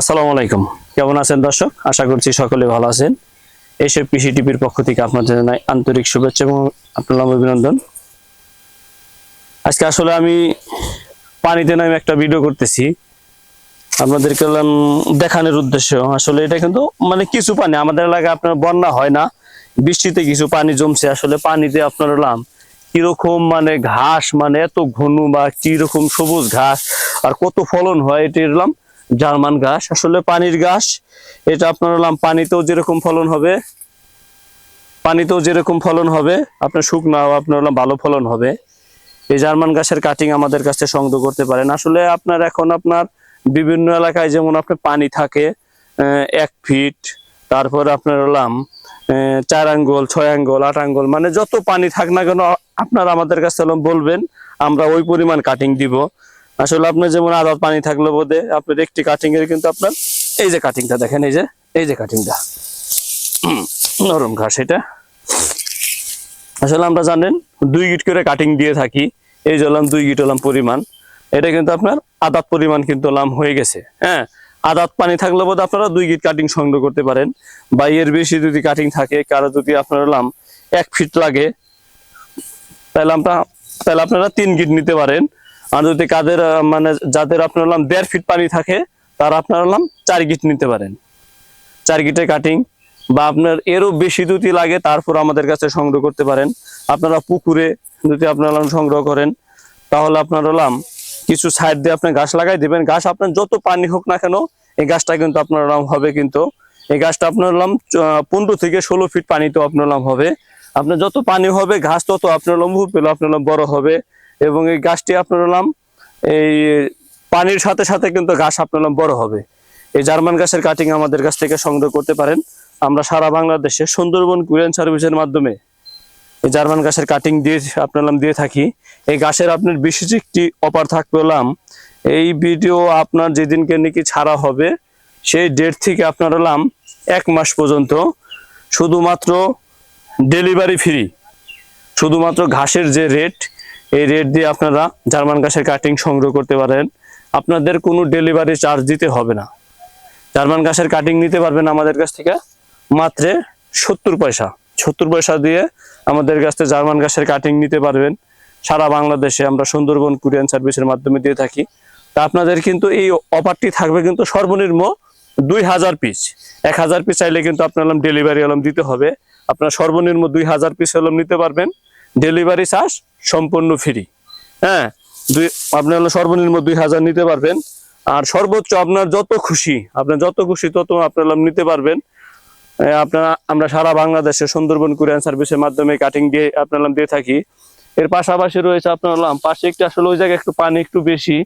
আসসালামু আলাইকুম। কেমন আছেন দর্শক? আশা করছি সকলে ভালো আছেন। এইসব কৃষি টিভির পক্ষ থেকে আপনাদের জানাই আন্তরিক শুভেচ্ছা এবং আপনার অভিনন্দন। আজকে আসলে আমি পানিতে নামে একটা ভিডিও করতেছি। আপনাদেরকে বললাম দেখানোর উদ্দেশ্য? আসলে এটা কিন্তু মানে কিছু পানি, আমাদের এলাকায় আপনার বন্যা হয় না। বৃষ্টিতে কিছু পানি জমছে, আসলে পানিতে আপনার হলাম কীরকম মানে ঘাস মানে এত ঘন বা কীরকম সবুজ ঘাস আর কত ফলন হয়, এটা এরলাম জার্মান ঘাস। আসলে পানির ঘাস, এটা আপনার হলাম পানিতেও যেরকম ফলন হবে, পানিতেও যেরকম ফলন হবে, আপনার শুকনা আপনার হলাম ভালো ফলন হবে। এই জার্মান গাছের কাটিং আমাদের কাছে সংগ্রহ করতে পারেন। আসলে আপনার এখন আপনার বিভিন্ন এলাকায় যেমন আপনার পানি থাকে এক ফিট তারপর আপনার হলাম চার আঙ্গুল, ছয় আঙ্গুল, আট আঙ্গুল মানে যত পানি থাক না কেন, আপনার আমাদের কাছে বলবেন, আমরা ওই পরিমাণ কাটিং দিব। আসলে আপনার যেমন আদার পানি থাকলে বোধে, আপনার একটি কাটিং এর কিন্তু আপনার এই যে কাটিংটা দেখেন, এই যে এই যে কাটিংটা নরম ঘাস এটা। আসলে আমরা জানেন, দুই গিট করে কাটিং দিয়ে থাকি, এই যে হলাম দুই গিট হলাম পরিমাণ, এটা কিন্তু আপনার আদাত পরিমাণ কিন্তু হলাম হয়ে গেছে হ্যাঁ? আদাত পানি থাকলে বোধ আপনারা দুই গিট কাটিং সংগ্রহ করতে পারেন, বা এর বেশি যদি কাটিং থাকে, কারও যদি আপনার হলাম এক ফিট লাগে, তাহলে আমরা, তাহলে আপনারা তিন গিট নিতে পারেন। আর যদি কাদের মানে যাদের আপনার হলাম দেড় ফিট পানি থাকে, তারা আপনার হলাম চার গিট নিতে পারেন। চার গিটে কাটিং বা আপনার এরও বেশি যদি লাগে, তারপর আমাদের কাছে সংগ্রহ করতে পারেন। আপনারা পুকুরে যদি আপনার সংগ্রহ করেন, তাহলে আপনার হলাম কিছু সাইড দিয়ে আপনি গাছ লাগাই দিবেন। গাছ আপনার যত পানি হোক না কেন, এই গাছটা কিন্তু আপনার হলাম হবে কিন্তু, এই গাছটা আপনার হলাম পনেরো থেকে ষোলো ফিট পানিতেও আপনার হলাম হবে। আপনার যত পানি হবে, ঘাস তত আপনার হলাম পেলে আপনার বড় হবে। এবং এই গাছটি আপনার হলাম এই পানির সাথে সাথে কিন্তু ঘাস আপনার বড় হবে। এই জার্মান গাছের কাটিং আমাদের কাছ থেকে সংগ্রহ করতে পারেন। আমরা সারা বাংলাদেশে সুন্দরবন কুরিয়ান সার্ভিসের মাধ্যমে এই জার্মান গাছের কাটিং দিয়ে আপনার দিয়ে থাকি। এই গাছের আপনার বিশেষ একটি অফার থাকবে হলাম, এই ভিডিও আপনার যেদিনকে নাকি ছাড়া হবে, সেই ডেট থেকে আপনার হলাম এক মাস পর্যন্ত শুধুমাত্র ডেলিভারি ফ্রি শুধুমাত্র ঘাসের যে রেট এই রেট দিয়ে আপনারা জার্মান গাছের কাটিং সংগ্রহ করতে পারেন। আপনাদের কোনো ডেলিভারি চার্জ দিতে হবে না। জার্মান গাছের কাটিং নিতে পারবেন আমাদের কাছ থেকে মাত্র সত্তর পয়সা। সত্তর পয়সা দিয়ে আমাদের কাছ থেকে জার্মান গাছের কাটিং নিতে পারবেন। সারা বাংলাদেশে আমরা সুন্দরবন কুরিয়ান সার্ভিসের মাধ্যমে দিয়ে থাকি। তা আপনাদের কিন্তু এই অফারটি থাকবে কিন্তু সর্বনিম্ন দুই হাজার পিস এক হাজার পিস চাইলে কিন্তু আপনার ডেলিভারি আলম দিতে হবে। আপনার সর্বনিম্ন দুই হাজার পিস আলম নিতে পারবেন। ডেলিভারি চার্জ সম্পূর্ণ ফ্রি হ্যাঁ দুই, আপনি সর্বনিম্ন দুই হাজার নিতে পারবেন। আর সর্বোচ্চ আপনার যত খুশি, আপনার যত খুশি তত আপনার নিতে পারবেন। আপনারা, আমরা সারা বাংলাদেশে সুন্দরবন কুরিয়ান সার্ভিসের মাধ্যমে কাটিং দিয়ে আপনার দিয়ে থাকি। এর পাশাপাশি রয়েছে আপনার পাশে একটু আসলে ওই জায়গায় একটু পানি একটু বেশি,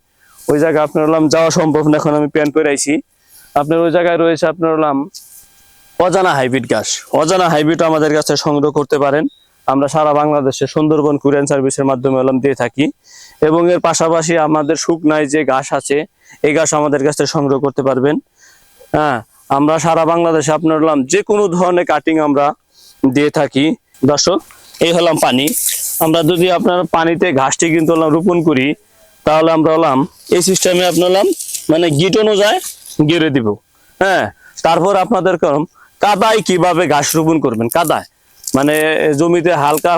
ওই জায়গায় আপনার যাওয়া সম্ভব না, এখন আমি প্যান্ট পরে আইছি। আপনার ওই জায়গায় রয়েছে আপনার অজানা হাইব্রিড গাছ অজানা হাইব্রিড আমাদের কাছে সংগ্রহ করতে পারেন। আমরা সারা বাংলাদেশে সুন্দরবন কুরিয়ান সার্ভিসের মাধ্যমে হলাম দিয়ে থাকি। এবং এর পাশাপাশি আমাদের শুকনায় যে ঘাস আছে, এই ঘাস আমাদের কাছে সংগ্রহ করতে পারবেন। হ্যাঁ আমরা সারা বাংলাদেশে আপনার হলাম যে কোনো ধরনের কাটিং আমরা দিয়ে থাকি। দর্শক, এই হলাম পানি। আমরা যদি আপনার পানিতে ঘাসটি কিন্তু রোপণ করি, তাহলে আমরা হলাম, এই সিস্টেমে আপনার হলাম মানে গিট অনুযায়ী গেড়ে দিব। হ্যাঁ তারপর আপনাদের কাদায় কীভাবে ঘাস রোপণ করবেন? কাদায়। মানে জমিতে হালকা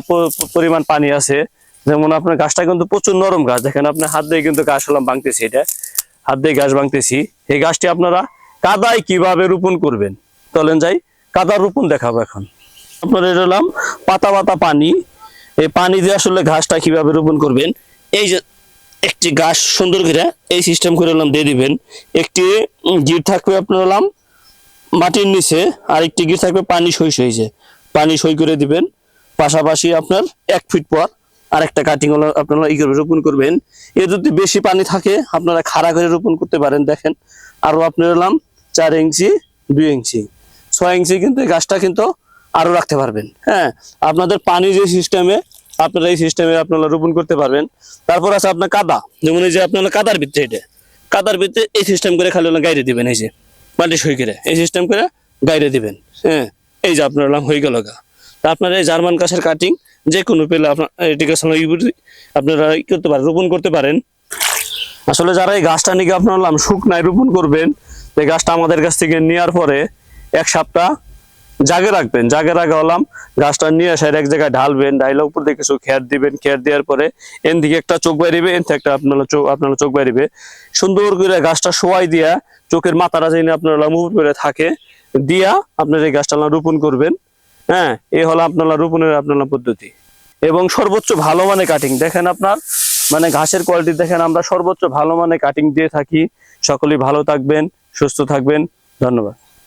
পরিমাণ পানি আছে। যেমন আপনার গাছটা কিন্তু প্রচুর নরম গাছ। দেখেন আপনার হাত দিয়ে কিন্তু গাছ হলাম ভাঙতেছি এটা। হাত দিয়ে গাছ ভাঙতেছি। এই গাছটি আপনারা কাদায় কীভাবে রোপণ করবেন? চলেন যাই কাদা রোপণ দেখাবো এখন। আপনার এটা হলাম পাতা পাতা পানি। এই পানি দিয়ে আসলে ঘাসটা কীভাবে রোপণ করবেন? এই যে একটি গাছ সুন্দর করে এই সিস্টেম করে হলাম দিয়ে দিবেন। একটি গিট থাকবে আপনার হলাম মাটির নিচে আর একটি গিট থাকবে পানি সই সইছে পানি সই করে দিবেন। পাশাপাশি আপনার এক ফিট পর আরেকটা কাটিং আপনারা ই করবে রোপণ করবেন। এ যদি বেশি পানি থাকে, আপনারা খাড়া করে রোপণ করতে পারেন, দেখেন। আরও আপনার হলাম চার ইঞ্চি, দুই ইঞ্চি। ছয় ইঞ্চি কিন্তু গাছটা কিন্তু আরও রাখতে পারবেন হ্যাঁ। আপনাদের পানি যে সিস্টেমে আপনারা এই সিস্টেমে আপনারা রোপণ করতে পারবেন। তারপর আছে আপনার কাদা, যেমন এই যে আপনারা কাদার ভিতরে এটা। কাদার ভিতরে এই সিস্টেম করে খালি গাইরে দিবেন, এই যে। মাটি সই করে, এই সিস্টেম করে গাইরে দিবেন হ্যাঁ। এই যে আপনার হলাম হয়ে গেল গা। তা আপনারা এই জার্মান কাছের কাটিং যে কোনো পেলে আপনার এটিকে আপনারা করতে পারেন, রোপণ করতে পারেন। আসলে যারা এই গাছটা নিয়ে আপনার হলাম শুকনায় রোপণ করবেন, এই গাছটা আমাদের কাছ থেকে নেওয়ার পরে এক সপ্তাহ জাগে রাখবেন। জাগে রাখা হলাম, গাছটা নিয়ে এসে এক জায়গায় ঢালবেন, ঢাইলে উপর দিয়ে কিছু খের দিবেন খের দেওয়ার পরে এন দিকে একটা চোখ বাইরিবে এন থেকে একটা আপনার চোখ আপনার চোখ বাইরিবে সুন্দর করে গাছটা শোয়াই দিয়া চোখের মাথাটা যেন আপনার মুভ করে থাকে। দিয়া আপনার এই গাছটা রোপণ করবেন। হ্যাঁ এই হলো আপনার রোপণের আপনার পদ্ধতি। এবং সর্বোচ্চ ভালো মানে কাটিং দেখেন আপনার মানে ঘাসের কোয়ালিটি দেখেন আমরা সর্বোচ্চ ভালো মানে কাটিং দিয়ে থাকি। সকলেই ভালো থাকবেন, সুস্থ থাকবেন, ধন্যবাদ।